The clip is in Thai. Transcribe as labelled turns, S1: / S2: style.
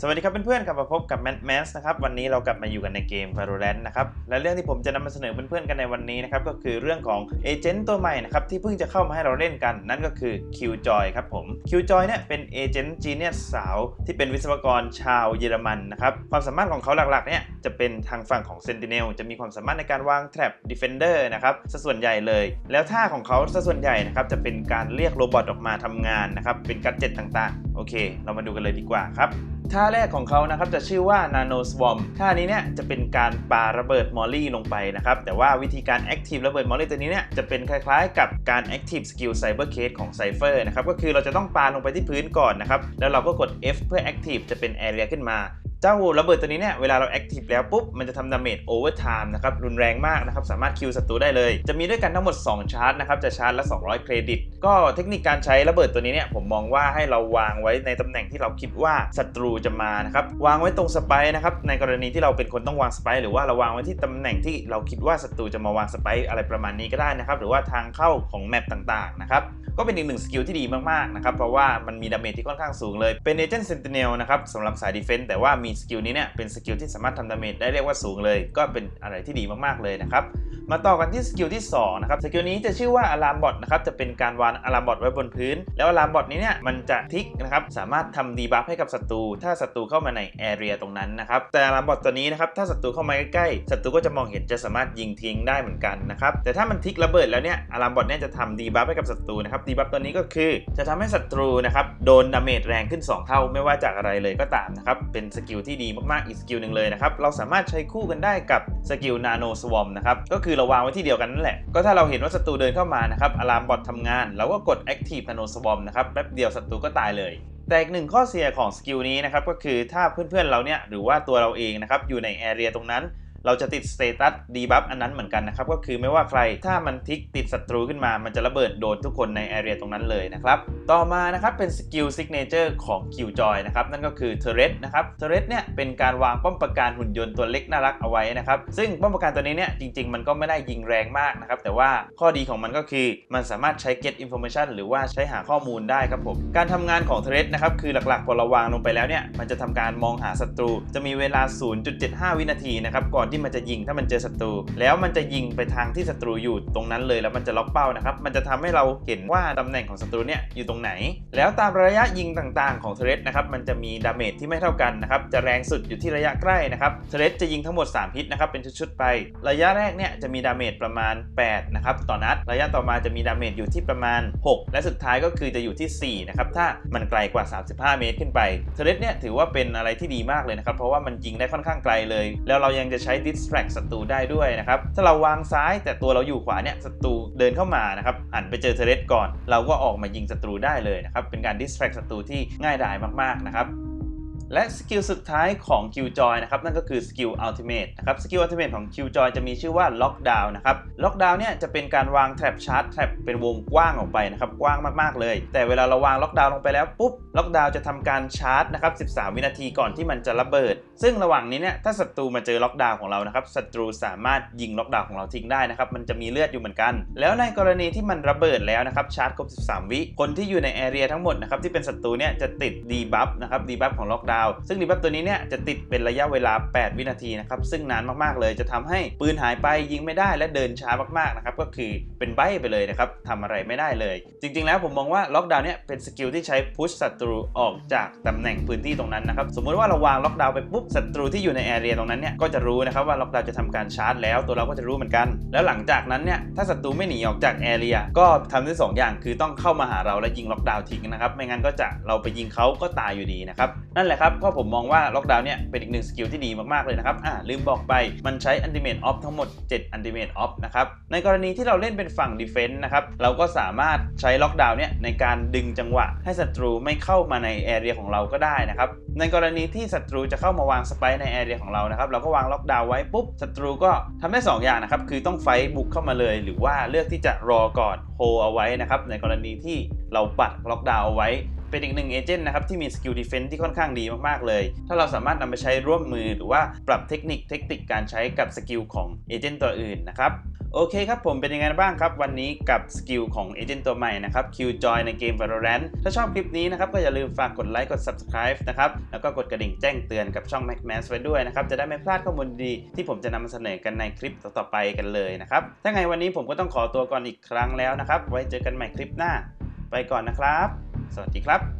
S1: สวัสดีครับเพื่อนๆกลับมาพบกับ Mad m a s นะครับวันนี้เรากลับมาอยู่กันในเกม Valorant นะครับและเรื่องที่ผมจะนำมาเสนอเพื่อนๆกันในวันนี้นะครับก็คือเรื่องของเอเจนต์ตัวใหม่นะครับที่เพิ่งจะเข้ามาให้เราเล่นกัน นั่นก็คือ Qjoy ครับผม Qjoy เนี่ยเป็นเอเจนต์จีเนียสสาวที่เป็นวิศวกรชาวเยอรมันนะครับความสามารถของเขาหลักๆเนี่ยจะเป็นทางฝั่งของ Sentinel จะมีความสามารถในการวาง Trap Defender นะครับซะส่วนใหญ่เลย แล้วท่าของเขาซะส่วนใหญ่นะครับจะเป็นการเรียกโรบอทออกมาทำงานนะครับเป็นกัดเจ็ตต่างๆโอเค เรามาดูกันเลยดีกว่าครับ ท่าแรกของเขานะครับจะชื่อว่า Nano Swarm ท่านี้เนี่ยจะเป็นการปาระเบิดมอลลี่ลงไปนะครับ แต่ว่าวิธีการ Active ระเบิดมอลลี่ตัวนี้เนี่ยจะเป็นคล้ายๆ กับการ Active Skill Cyber Case ของ Cypher นะครับ ก็คือเราจะต้องปาลงไปที่พื้นก่อนนะครับ แล้วเราก็กด F เพื่อ Active จะเป็น Area ขึ้นมา เจ้าระเบิดตัวนี้เนี่ยเวลาเราแอคทีฟแล้วปุ๊บ มันจะทำดาเมจโอเวอร์ไทม์นะครับ รุนแรงมากนะครับ สามารถคิวศัตรูได้เลย จะมีด้วยกันทั้งหมด 2 ชาร์จนะครับ จะชาร์จละ 200 เครดิต ก็เทคนิคการใช้ระเบิดตัวนี้เนี่ยผมมองว่าให้เราวางไว้ในตำแหน่งที่เราคิดว่าศัตรูจะมานะครับ วางไว้ตรงสไปร์นะครับในกรณีที่เราเป็นคนต้องวางสไปร์หรือว่าเราวางไว้ที่ตำแหน่งที่เราคิดว่าศัตรูจะมาวางสไปร์อะไรประมาณนี้ก็ได้นะครับหรือว่าทางเข้าของแมปต่างๆนะครับก็เป็นอีกหนึ่งสกิลที่ดีมากๆนะครับเพราะว่ามันมีดาเมจที่ค่อนข้างสูงเลยเป็นเอเจนต์เซนติเนลนะครับสำหรับสายดีเฟนต์แต่ว่ามีสกิลนี้เนี่ยเป็นสกิลที่สามารถทำดาเมจได้เรียกว่าสูงเลย ก็เป็นอะไรที่ดีมากๆเลยนะครับ มาต่อกันที่สกิลที่2นะครับสกิลนี้จะชื่อว่าอะลามบอทนะครับจะเป็นการวางอะลามบอทไว้บนพื้น แล้วอะลามบอทนี้เนี่ยมันจะทิกนะครับสามารถทำดีบัฟให้กับศัตรูถ้าศัตรูเข้ามาในแอเรียตรงนั้นนะครับแต่อะลามบอทตัวนี้นะครับถ้าศัตรูเข้ามาใกล้ๆศัตรูก็จะมองเห็นจะสามารถยิงทิ้งได้เหมือนกันนะครับแต่ถ้ามันทิกระเบิดแล้วเนี่ยอะลามบอทเนี่ยจะทำดีบัฟให้กับศัตรูนะครับดีบัฟตัวนี้ก็คือจะทำให้ศัตรูนะครับโดนดาเมจแรงขึ้น 2 เท่าไม่ว่าจากอะไรเลยก็ตามนะครับเป็นสกิลที่ดีมากๆอีกสกิลหนึ่งเลยนะครับ เราสามารถใช้คู่กันได้กับสกิลนาโนสวอมนะครับ ก็คือเราวางไว้ที่เดียวกันนั่นแหละ ก็ถ้าเราเห็นว่าศัตรูเดินเข้ามานะครับอะลามบอททำงาน เราก็กด Active Nano Swarm นะครับแป๊บเดียวศัตรูก็ตายเลยแต่อีกหนึ่งข้อเสียของสกิลนี้นะครับก็คือถ้าเพื่อนๆเราเนี่ยหรือว่าตัวเราเองนะครับอยู่ในแอเรียตรงนั้น เราจะติดสเตตัสดีบัฟอันนั้นเหมือนกันนะครับ ก็คือไม่ว่าใครถ้ามันทิกติดศัตรูขึ้นมา มันจะระเบิดโดนทุกคนในแอเรียตรงนั้นเลยนะครับ ต่อมานะครับเป็นสกิลซิกเนเจอร์ของ Qjoy นะครับ นั่นก็คือ Turret นะครับ Turret เนี่ยเป็นการวางป้อมปราการหุ่นยนต์ตัวเล็กน่ารักเอาไว้นะครับ ซึ่งป้อมปราการตัวนี้เนี่ยจริง ๆ มันก็ไม่ได้ยิงแรงมากนะครับ แต่ว่าข้อดีของมันก็คือมันสามารถใช้ get information หรือว่าใช้หาข้อมูลได้ครับผม การทำงานของ Turret นะครับคือหลักๆพอเราวางลงไปแล้วเนี่ยมันจะทำการมองหาศัตรู จะมีเวลา 0.75 วินาทีนะครับก่อนที่มันจะยิงถ้ามันเจอศัตรู แล้วมันจะยิงไปทางที่ศัตรูอยู่ตรงนั้นเลยแล้วมันจะล็อกเป้านะครับ มันจะทำให้เราเห็นว่าตำแหน่งของศัตรูเนี่ยอยู่ตรงไหน แล้วตามระยะยิงต่างๆ ของเทเรสนะครับมันจะมีดาเมจที่ไม่เท่ากันนะครับจะแรงสุดอยู่ที่ระยะใกล้นะครับเทเรสจะยิงทั้งหมด3ฮิตนะครับเป็นชุดๆไป ระยะแรกเนี่ยจะมีดาเมจประมาณ 8 นะครับต่อนัด ระยะต่อมาจะมีดาเมจอยู่ที่ประมาณ 6 และสุดท้ายก็คือจะอยู่ที่ 4 นะครับ ถ้ามันไกลกว่า 35 เมตรขึ้นไปเทเรสเนี่ยถือว่าเป็นอะไรที่ดีมากเลยนะครับ เพราะว่ามันยิงได้ค่อนข้างไกลเลย แล้วเรายังจะใช้ distract ศัตรูได้ด้วยนะครับ ถ้าเราวางซ้ายแต่ตัวเราอยู่ขวาเนี่ยศัตรูเดินเข้ามานะครับหันไปเจอเทเลสก่อน เราก็ออกมายิงศัตรูได้เลยนะครับ เป็นการ distract ศัตรูที่ง่ายดายมากๆนะครับ และสกิลสุดท้ายของ Qjoy นะครับนั่นก็คือสกิล Ultimate นะครับสกิล Ultimate ของ Qjoy จะมีชื่อว่า Lockdown นะครับ Lockdown เนี่ยจะเป็นการวาง Trap Charge Trap เป็นวงกว้างออกไปนะครับกว้างมากๆเลย แต่เวลาเราวาง Lockdown ลงไปแล้วปุ๊บ Lockdown จะทำการชาร์จนะครับ13 วินาทีก่อนที่มันจะระเบิด ซึ่งระหว่างนี้เนี่ยถ้าศัตรูมาเจอ Lockdown ของเรานะครับศัตรูสามารถยิง Lockdown ของเราทิ้งได้นะครับมันจะมีเลือดอยู่เหมือนกัน แล้วในกรณีที่มันระเบิดแล้วนะครับชาร์จครบ 13 วิคนที่อยู่ในแอเรียทั้งหมดนะครับที่เป็นศัตรูเนี่ยจะติดดีบัฟนะครับดีบัฟของ Lockdown ซึ่งดีบัฟตัวนี้เนี่ยจะติดเป็นระยะเวลา 8 วินาทีนะครับซึ่งนานมากๆเลยจะทำให้ปืนหายไปยิงไม่ได้และเดินช้ามากๆนะครับก็คือเป็นใบไปเลยนะครับทำอะไรไม่ได้เลย จริง ๆ แล้วผมมองว่าล็อกดาวน์เนี่ยเป็นสกิลที่ใช้พุชศัตรูออกจากตำแหน่งพื้นที่ตรงนั้นนะครับสมมุติว่าเราวางล็อกดาวน์ไปปุ๊บศัตรูที่อยู่ในแอเรียตรงนั้นเนี่ยก็จะรู้นะครับว่าล็อกดาวน์จะทำการชาร์จแล้วตัวเราก็จะรู้เหมือนกัน แล้วหลังจากนั้นเนี่ยถ้าศัตรูไม่หนีออกจากแอเรียก็ทำได้สองอย่างคือต้องเข้ามาหาเราและยิงล็อกดาวน์ทิ้งนะครับไม่งั้นก็จะเราไปยิงเขาก็ตายอยู่ดีนะครับนั่นแหละครับก็ผมมองว่าล็อกดาวน์เนี่ยเป็นอีกหนึ่งสกิลที่ดีมากๆเลยนะครับอ่าลืมบอกไปมันใช้ Ultimate Off ทั้งหมด7 Ultimate Off นะครับในกรณีที่เราเล่นเป็นฝั่ง Defense นะครับเราก็สามารถใช้ล็อกดาวน์เนี่ยในการดึงจังหวะ ให้ศัตรูไม่เข้ามาในแอเรียของเราก็ได้นะครับในกรณีที่ศัตรูจะเข้ามาวางสไปในแอเรียของเรานะครับเราก็วางล็อกดาวน์ไว้ปุ๊บศัตรูก็ทำได้ 2 อย่างนะครับคือต้องไฟบุกเข้ามาเลย หรือว่าเลือกที่จะรอก่อนโฮเอาไว้นะครับในกรณีที่เราปัดล็อกดาวน์เอาไว้ เป็นอีกหนึ่งเอเจนต์นะครับที่มีสกิลดีเฟนต์ที่ค่อนข้างดีมากๆเลย ถ้าเราสามารถนำไปใช้ร่วมมือหรือว่าปรับเทคนิคเทคนิคการใช้กับสกิลของเอเจนต์ตัวอื่นนะครับโอเคครับผมเป็นยังไงบ้างครับ วันนี้กับสกิลของเอเจนต์ตัวใหม่นะครับ Qjoy ในเกม Valorant ถ้าชอบคลิปนี้นะครับก็อย่าลืมฝากกดไลค์กด Subscribe นะครับแล้วก็กดกระดิ่งแจ้งเตือนกับช่อง Mac m a s ไว้ด้วยนะครับจะได้ไม่พลาดข้อมูลดีๆที่ผมจะนำมาเสนอกันในคลิปต่อๆไปกันเลยนะครับถ้าไงวันนี้ผมก็ต้องขอตัวก่อนอีกครั้งแล้วนะครับ ไว้เจอกันใหม่คลิปหน้า ไปก่อนนะครับ สวัสดีครับ